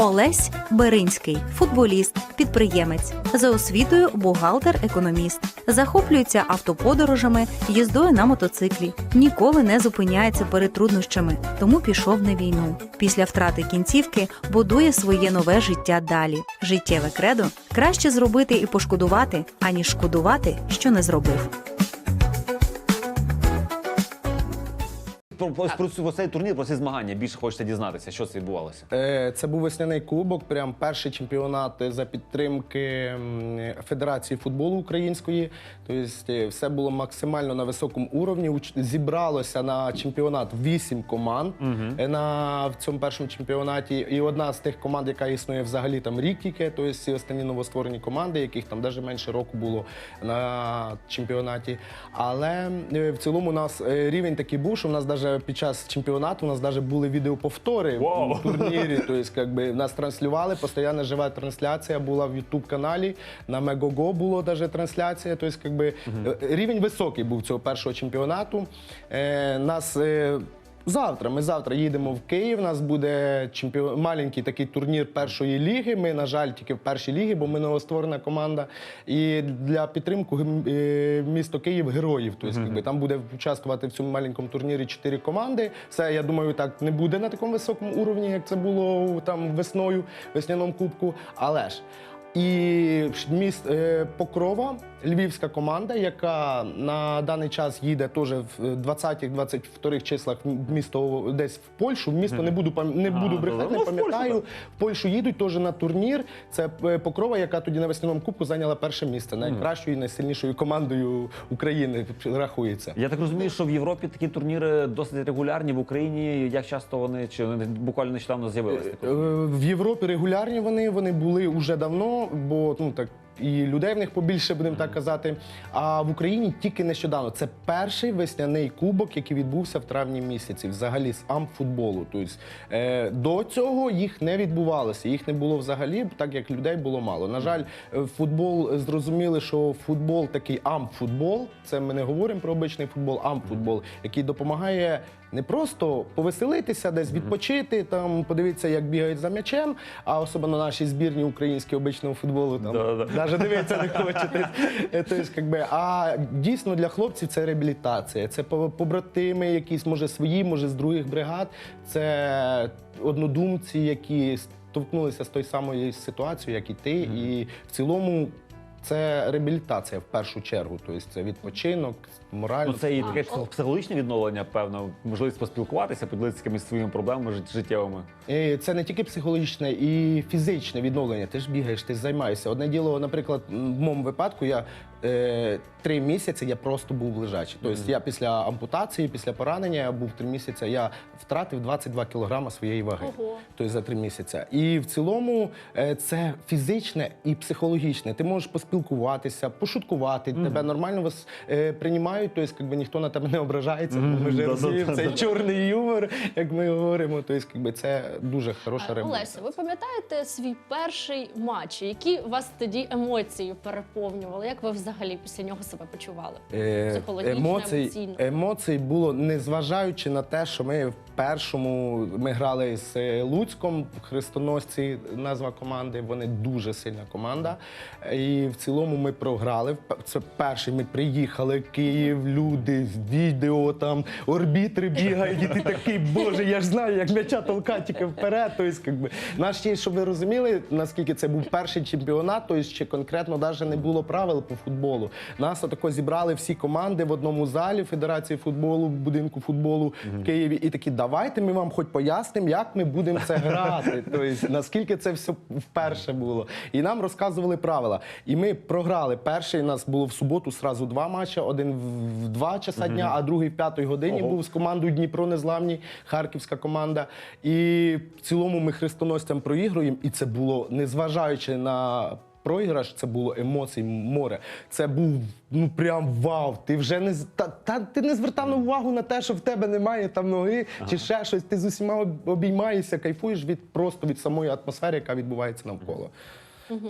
Олесь Беринський, футболіст, підприємець, за освітою бухгалтер-економіст. Захоплюється автоподорожами, їздою на мотоциклі. Ніколи не зупиняється перед труднощами, тому пішов на війну. Після втрати кінцівки будує своє нове життя далі. Життєве кредо краще зробити і пошкодувати, аніж шкодувати, що не зробив. Про, про, про цю- цей турнір, про ці змагання більше хочеться дізнатися, що це відбувалося. Е, Це був весняний кубок, прям перший чемпіонат за підтримки м, Федерації футболу української. Тобто е, все було максимально на високому уровні. Уч- Зібралося на чемпіонат вісім команд е, на в цьому першому чемпіонаті. І одна з тих команд, яка існує взагалі там рік тільки, тобто всі останні новостворені команди, яких там навіть менше року було на чемпіонаті. Але е, в цілому у нас е, рівень такий був, що в нас навіть під час чемпіонату у нас навіть були відеоповтори Вау! в турнірі. Тобто, как би, нас транслювали, постійно жива трансляція була в Ютуб каналі. На Мегого було навіть трансляція. Тобто, как би, е, рівень високий був цього першого чемпіонату. Е, нас е, Завтра, ми завтра їдемо в Київ. У нас буде чемпіон... маленький такий турнір першої ліги. Ми, на жаль, тільки в першій лігі, бо ми новостворена команда. І для підтримки е, місто Київ героїв. Тобто, якби, там буде участвувати в цьому маленькому турнірі чотири команди. Це, я думаю, так не буде на такому високому уровні, як це було там весною, весняному кубку. Але ж. І міст е, Покрова, львівська команда, яка на даний час їде теж в 20-22 числах в місто десь в Польщу. В місто не буду не буду брехати, Ну, не пам'ятаю. В Польщу їдуть теж на турнір. Це е, Покрова, яка тоді на весняному кубку зайняла перше місце. Найкращою і найсильнішою командою України рахується. Я так розумію, що в Європі такі турніри досить регулярні в Україні. Як часто вони чи вони буквально нещодавно з'явилися? Е, В Європі регулярні вони, вони були уже давно, бо ну так. І людей в них побільше, будемо так казати. А в Україні тільки нещодавно. Це перший весняний кубок, який відбувся в травні місяці, взагалі з амфутболу. Тобто е, до цього їх не відбувалося, їх не було взагалі, так як людей було мало. На жаль, е, футбол зрозуміли, що футбол такий амфутбол. Це ми не говоримо про обичний футбол, амфутбол, який допомагає не просто повеселитися, десь відпочити, там подивитися, як бігають за м'ячем, а особливо наші збірні українські обичного футболу там навіть дивитися не хочете. Е, Тобто, как би, а дійсно для хлопців це реабілітація, це побратими, якісь може свої, може з других бригад. Це однодумці, які столкнулися з тою самою ситуацією, як і ти, і в цілому. Це реабілітація в першу чергу, тобто це відпочинок, морально. Ну, це і таке психологічне відновлення, певно, можливість поспілкуватися, поділитися якимись своїми проблемами жит- життєвими. І Це не тільки психологічне і фізичне відновлення. Ти ж бігаєш, ти займаєшся. Одне діло, наприклад, в моєму випадку я е, три місяці я просто був лежачий. Тобто я після ампутації, після поранення я був три місяці. Я втратив 22 кілограми своєї ваги. Ого. Тобто за три місяці. І в цілому е, це фізичне і психологічне. Ти можеш поспілкуватися, пошуткувати, тебе нормально вас е, приймають, тобто якби ніхто на тебе не ображається. бо Ми Да-да-да-да. розуміємо, це чорний юмор, як ми говоримо. Тобто, якби це дуже хороша А. Олеся, ви пам'ятаєте свій перший матч? Які вас тоді емоції переповнювали? Як ви взагалі після нього себе почували? Е, Психологічно, емоцій, емоційно. емоцій було незважаючи на те, що ми в першому ми грали з е, Луцьком хрестоносці, назва команди. Вони дуже сильна команда. І в цілому ми програли. Це перший. Ми приїхали Київ, люди, відео там, орбітри бігають, і ти такий, боже, я ж знаю, як м'яча толкати тільки вперед. Тобто, якби, наш ще, щоб ви розуміли, наскільки це був перший чемпіонат, тобто ще конкретно навіть не було правил по футболу. Нас отако зібрали всі команди в одному залі Федерації футболу, будинку футболу в Києві. І такі, давайте ми вам хоч пояснимо, як ми будемо це грати. Тобто, наскільки це все вперше було. І нам розказували правила. І ми програли. Перший у нас було в суботу сразу два матчі: один в 2 часа дня, а другий в п'ятій годині був з командою Дніпро Незламні, харківська команда. І в цілому ми хрестоносцям проігруємо. І це було незважаючи на. Програш це було емоцій море. Це був ну прям вау. Ти вже не та, та ти не звертав на увагу на те, що в тебе немає там ноги чи ще щось. Ти з усіма обіймаєшся, кайфуєш від просто від самої атмосфери, яка відбувається навколо.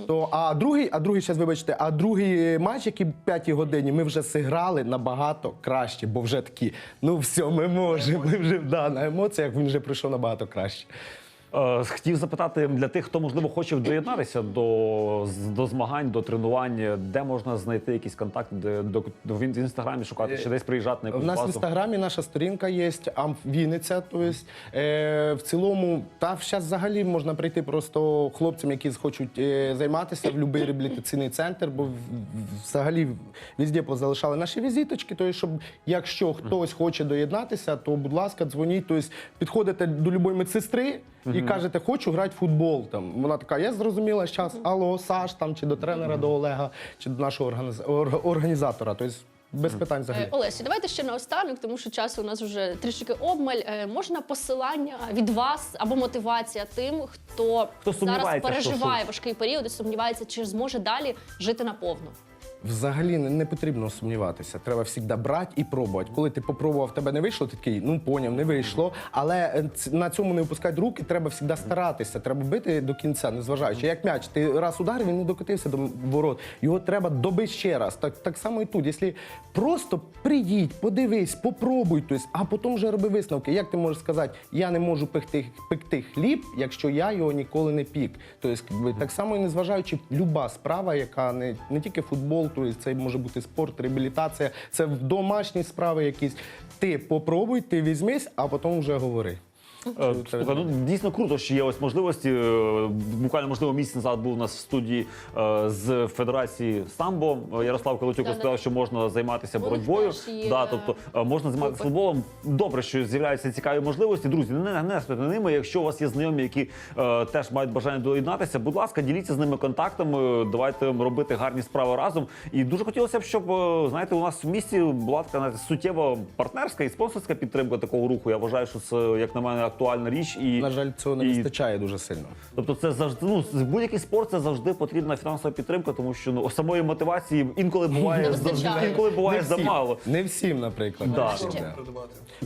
То, а другий, а другий, зараз вибачте, а другий матч, який в п'ятій годині, ми вже зіграли набагато краще, бо вже такі, ну все, ми можемо. Ми вже да, на емоціях він вже пройшов набагато краще. Е, Хотів запитати для тих, хто можливо хоче доєднатися до, до змагань, до тренувань, де можна знайти якісь контакти, де до, до в інстаграмі шукати, чи десь приїжджати на У якусь нас в інстаграмі наша сторінка є Амф Вінниця. Тобто, е, в цілому, та зараз взагалі можна прийти просто хлопцям, які хочуть е, займатися в будь-який реабілітаційний центр, бо взагалі везде позалишали наші візиточки. Тобто, щоб якщо хтось хоче доєднатися, то будь ласка, дзвоніть. Тобто, підходите до будь-якої медсестри і кажете, хочу грати в футбол. Там вона така, я зрозуміла зараз, алло, Саш, там чи до тренера, до Олега, чи до нашого організ- ор- організатора. Тобто, без питань взагалі. Е, Олесі, давайте ще наостанок, тому що часу у нас вже трішки обмаль. Е, Можна посилання від вас або мотивація тим, хто, Хто зараз сумнівається, переживає що- важкий період і сумнівається, чи зможе далі жити наповну. Взагалі не, потрібно сумніватися. Треба завжди брати і пробувати. Коли ти попробував, тебе не вийшло, ти такий, ну поняв, не вийшло. Але е, на цьому не опускати руки, треба завжди старатися. Треба бити до кінця, незважаючи. Як м'яч, ти раз ударив, він не докотився до ворот. Його треба добити ще раз. Так, так само і тут. Якщо просто приїдь, подивись, попробуй, тобто, а потім вже роби висновки. Як ти можеш сказати, я не можу пекти, пекти хліб, якщо я його ніколи не пік. Тобто, так само і незважаючи, люба справа, яка не, не тільки футбол, тобто це може бути спорт, реабілітація, це домашні справи якісь. Ти попробуй, ти візьмись, а потім вже говори. Е, Слухай, ну дійсно круто, що є ось можливості. Е, Буквально можливо місяць назад був у нас в студії е, з Федерації самбо. Е, Ярослав Колотюк Да-да. що можна займатися боротьбою. теж є, Да, е, тобто е, можна займатися групи. футболом. Добре, що з'являються цікаві можливості. Друзі, не нестайте ними. Якщо у вас є знайомі, які е, теж мають бажання доєднатися, будь ласка, діліться з ними контактами. Давайте робити гарні справи разом. І дуже хотілося б, щоб е, знаєте, у нас в місті була така навіть суттєва партнерська і спонсорська підтримка такого руху. Я вважаю, що це як на мене актуальна річ. І На жаль, цього не і- вистачає дуже сильно. Тобто, це завжди ну будь-який спорт це завжди потрібна фінансова підтримка, тому що ну самої мотивації інколи буває завжди, інколи буває Не всім. замало. Не всім, наприклад. Да. Не всім, Ще. да.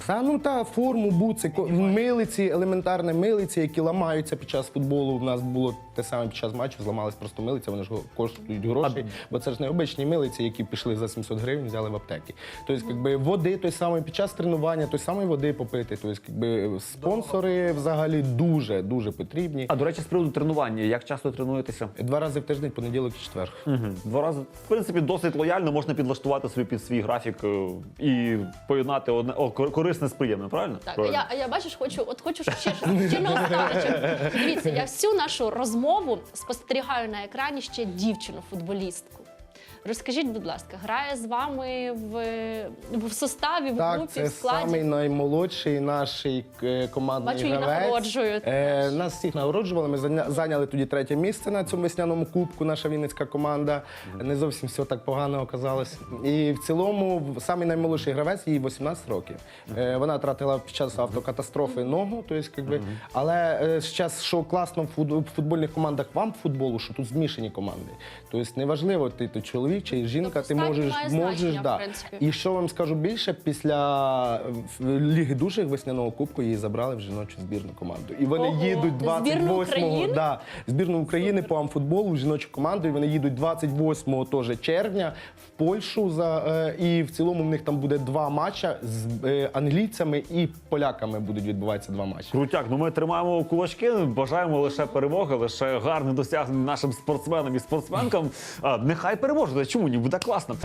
Та ну та форму, буци, милиці, елементарне милиці, які ламаються під час футболу. У нас було те саме під час матчу, зламались просто милиці, вони ж коштують гроші, бо це ж не обичні милиці, які пішли за 700 гривень, взяли в аптеки. Тобто, якби води той самий під час тренування, той самий води попити. Тобто, якби спонсори взагалі дуже дуже потрібні. А до речі, з приводу тренування, як часто тренуєтеся? Два рази в тиждень, понеділок і четвер. Угу. Два рази в принципі досить лояльно можна підлаштувати собі під свій графік е, і поєднати одне о, кор- корисне з приємним, правильно? Так, а правильно. я, а я бачиш, хочу, от хочу ще щось ще наостаночок. Дивіться, я всю нашу розмову спостерігаю на екрані ще дівчину-футболістку. Розкажіть, будь ласка, грає з вами в, в составі, в Так, групі, це в складі? самий наймолодший наш е, командний Бачу, її гравець. нагороджують Е, нас всіх нагороджували. Ми зайня- зайняли тоді третє місце на цьому весняному кубку. Наша вінницька команда. Не зовсім все так погано оказалось. І в цілому в- самий наймолодший гравець їй 18 років. Е, вона втратила під час автокатастрофи ногу. Тобто, якби, але е, зараз, що класно в фут- в футбольних командах вам футболу, що тут змішані команди. Тобто неважливо, ти, ти чоловік чи жінка, Тобто ти можеш, можеш да. І що вам скажу більше, після е, Ліги душих весняного кубку її забрали в жіночу збірну команду. І вони Ого, їдуть 28-го, України? да, збірну України по амфутболу в жіночу команду. І вони їдуть 28 теж червня в Польщу. За, е, і в цілому в них там буде два матча з е, англійцями і поляками будуть відбуватися два матчі. Крутяк, ну ми тримаємо кулачки, бажаємо лише перемоги, лише гарних досягнень нашим спортсменам і спортсменкам. Нехай переможуть. Чому ні? Буде класно.